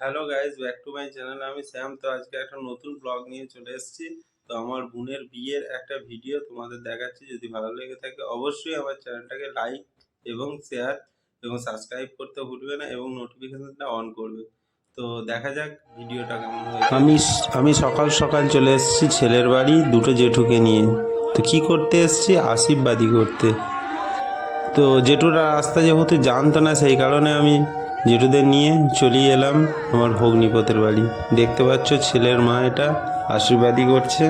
Hello guys back to my channel আমি শ্যাম তো আজকে একটা নতুন ব্লগ নিয়ে চলে এসেছি। তো আমার বোনের বিয়ের একটা ভিডিও তোমাদের দেখাচ্ছি। যদি ভালো লেগে থাকে অবশ্যই আমার চ্যানেলটাকে লাইক এবং শেয়ার এবং সাবস্ক্রাইব করতে ভুলবে না এবং নোটিফিকেশনটা অন করবে। তো দেখা যাক ভিডিওটা কেমন হয়েছে। আমি আমি সকাল সকাল চলে এসেছি ছেলের বাড়ি দুটো জেঠুকে নিয়ে। তো কি করতে এসেছি? আশীর্বাদী করতে। তো জেঠুরা রাস্তা যেহেতু জানতো না সেই কারণে আমি জেঠুদের নিয়ে চলিয়ে এলাম আমার ভগ্নিপথের বাড়ি। দেখতে পাচ্ছ ছেলের মা এটা আশীর্বাদী করছে।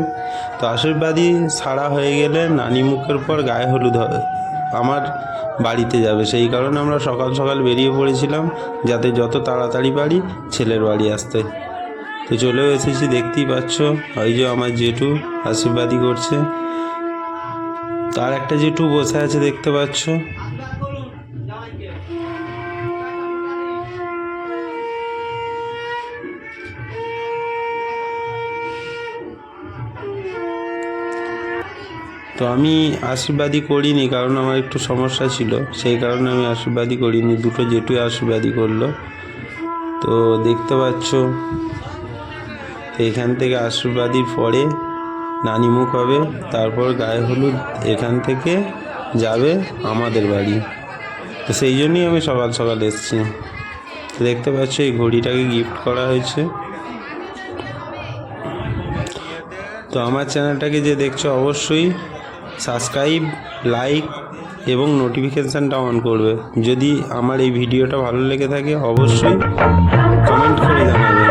তো আশীর্বাদী সারা হয়ে গেলে নানি মুখের পর গায়ে হলুদ হবে। আমার বাড়িতে যাবে। সেই কারণে আমরা সকাল সকাল বেরিয়ে পড়েছিলাম যাতে যত তাড়াতাড়ি পারি ছেলের বাড়ি আসতে। তো চলেও এসেছি, দেখতেই পাচ্ছ ওই যে আমার জেঠু আশীর্বাদী করছে। তার একটা জেঠু বসে আছে, দেখতে পাচ্ছ। তো আমি আশীর্বাদী করিনি, কারণ আমার একটু সমস্যা ছিল। সেই কারণে আমি আশীর্বাদী করিনি, দুটো জেঠুই আশীর্বাদী করল। তো দেখতে পাচ্ছ এখান থেকে আশীর্বাদীর পরে নানি মুখ হবে, তারপর গায়ে হলুদ এখান থেকে যাবে আমাদের বাড়ি। তো সেই জন্যই আমি সকাল সকাল এসেছি। দেখতে পাচ্ছ, এই ঘড়িটাকে গিফট করা হয়েছে। তো আমার চ্যানেলটাকে যে দেখছ, অবশ্যই সাবস্ক্রাইব, লাইক এবং নোটিফিকেশানটা অন করবে। যদি আমার এই ভিডিওটা ভালো লেগে থাকে, অবশ্যই কমেন্ট করে জানাবে।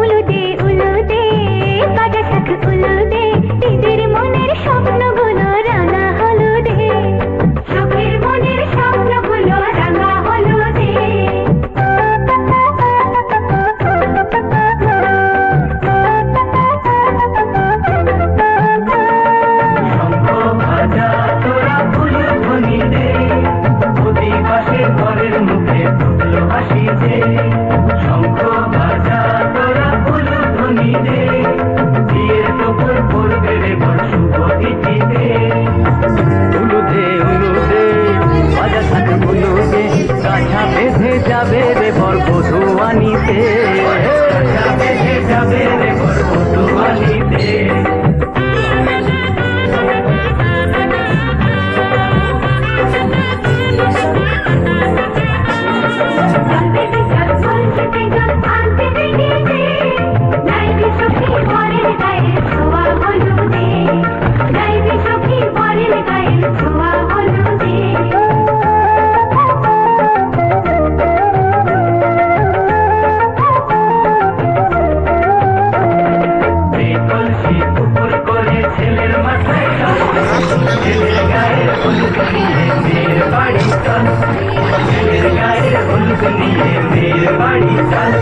উলুদে উলুদে বাজা শাখ উলুদে দিদির মনের স্বপ্নগুলো যাবে রে করব বধু গায়ে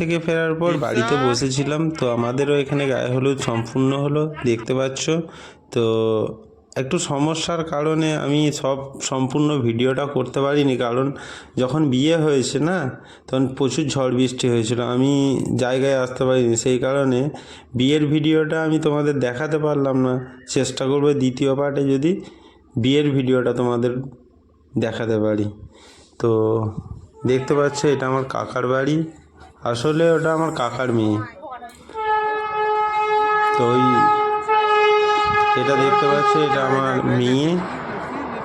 থেকে ফেরার পর বাড়িতে বসেছিলাম। তো আমাদেরও এখানে গায়ে হলুদ সম্পূর্ণ হলো দেখতে পাচ্ছ। তো একটু সমস্যার কারণে আমি সব সম্পূর্ণ ভিডিওটা করতে পারিনি কারণ যখন বিয়ে হয়েছে না তখন প্রচুর ঝড় বৃষ্টি হয়েছিল। আমি জায়গায় আসতে পারিনি সেই কারণে বিয়ের ভিডিওটা আমি তোমাদের দেখাতে পারলাম না। চেষ্টা করব দ্বিতীয় পার্টে যদি বিয়ের ভিডিওটা তোমাদের দেখাতে পারি। তো দেখতে পাচ্ছ এটা আমার কাকার বাড়ি। আসলে ওটা আমার কাকার মেয়ে। তো ওই এটা দেখতে পাচ্ছ, এটা আমার মেয়ে।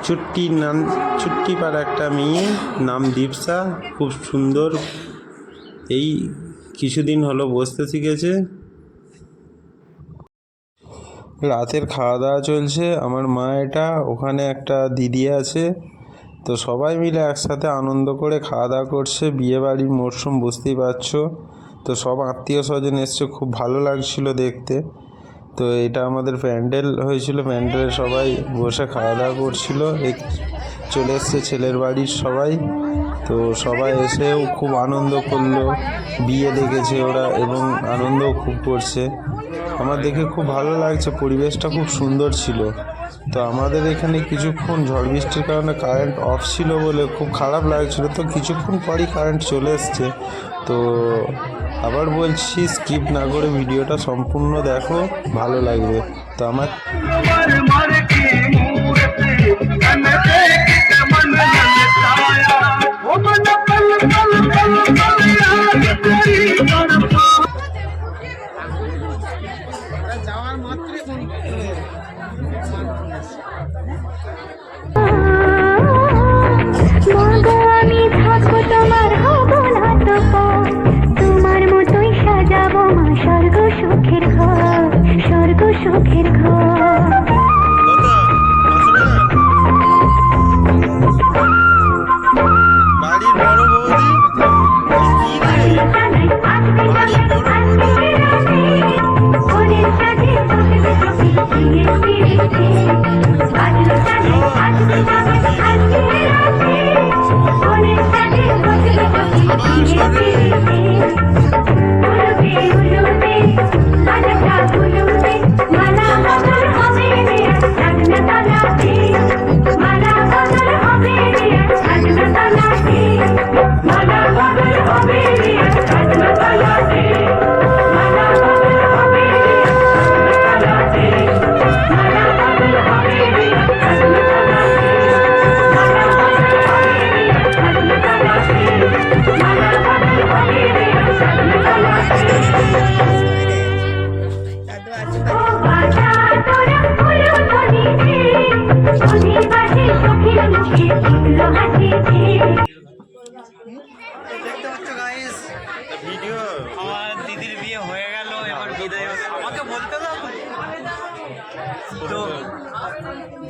চুট্টি নাম চুট্টি পাড়া একটা মেয়ে, নাম দীপসা, খুব সুন্দর। এই কিছুদিন হলো বসতে শিখেছে। রাতের খাওয়া দাওয়া চলছে। আমার মা এটা, ওখানে একটা দিদি আছে। তো সবাই মিলে একসাথে আনন্দ করে খাওয়া দাওয়া করছে, বিয়ে বাড়ির মরশুম, বুঝতেই পারছ। তো সব আত্মীয় স্বজন এসছে, খুব ভালো লাগছিল দেখতে। তো এটা আমাদের প্যান্ডেল হয়েছিল, প্যান্ডেলে সবাই বসে খাওয়া দাওয়া করছিল। চলে এসছে ছেলের বাড়ির সবাই। তো সবাই এসেও খুব আনন্দ করল, বিয়ে দেখেছে ওরা এবং আনন্দও খুব করছে। আমার দেখে খুব ভালো লাগছে, পরিবেশটা খুব সুন্দর ছিল। তো আমাদের এখানে কিছুক্ষণ ঝড় বৃষ্টির কারণে কারেন্ট অফ ছিল বলে খুব খারাপ লাগছিল। তো কিছুক্ষণ পরই কারেন্ট চলে এসছে। তো আবার বলছি স্কিপ না করে ভিডিওটা সম্পূর্ণ দেখো, ভালো লাগবে। তো আমার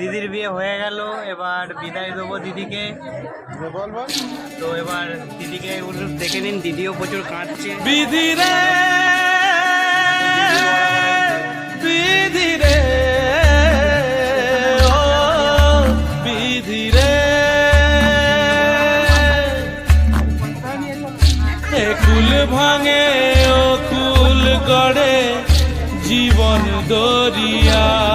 দিদির বিয়ে হয়ে গেল, এবার বিদায় দেবো দিদিকে। তো এবার দিদিকে দেখে নিন, দিদিও প্রচুর কাঁদছে। বিধি রে বিধি রে, ও বিধি রে। এ কুল ভাঙে, ও কুল গড়ে জীবন দরিয়ায়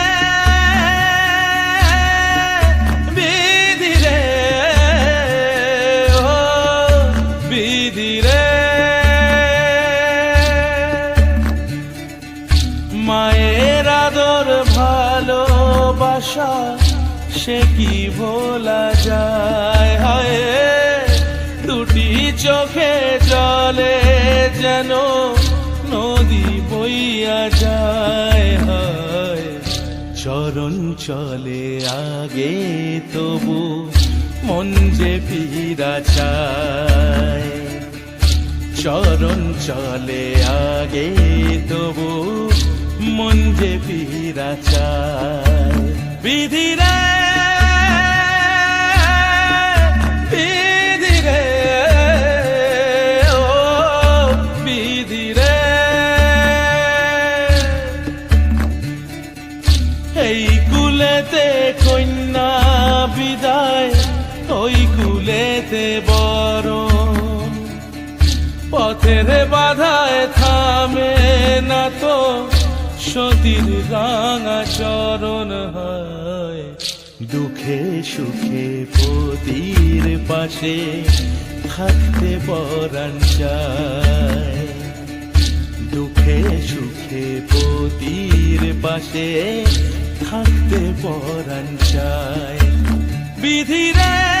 সে কি ভোলা যায়? হায় দুটি চোখে জলে যেন নদী বইয়া যায়। হায়, চরণ চলে আগে তবু মন যে ফিরা চায়। চরণ চলে আগে তবু মন যে ফিরা চায়। বিধি রে বিধি রে, ও বিধি রে। এই কুলেতে কন্যা বিদায়, ওই কুলেতে বরণ। পথের বাধায় থামে না তো সতীর রাঙা চরণ হয়। দুঃখে সুখে পতির পাশে থাকতে পরাণ দুঃখে সুখে পতির পাশে থাকতে পরাণ চায়। বিধিরে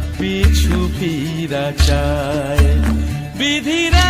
পিছু ফিরা চায়। বিধিরা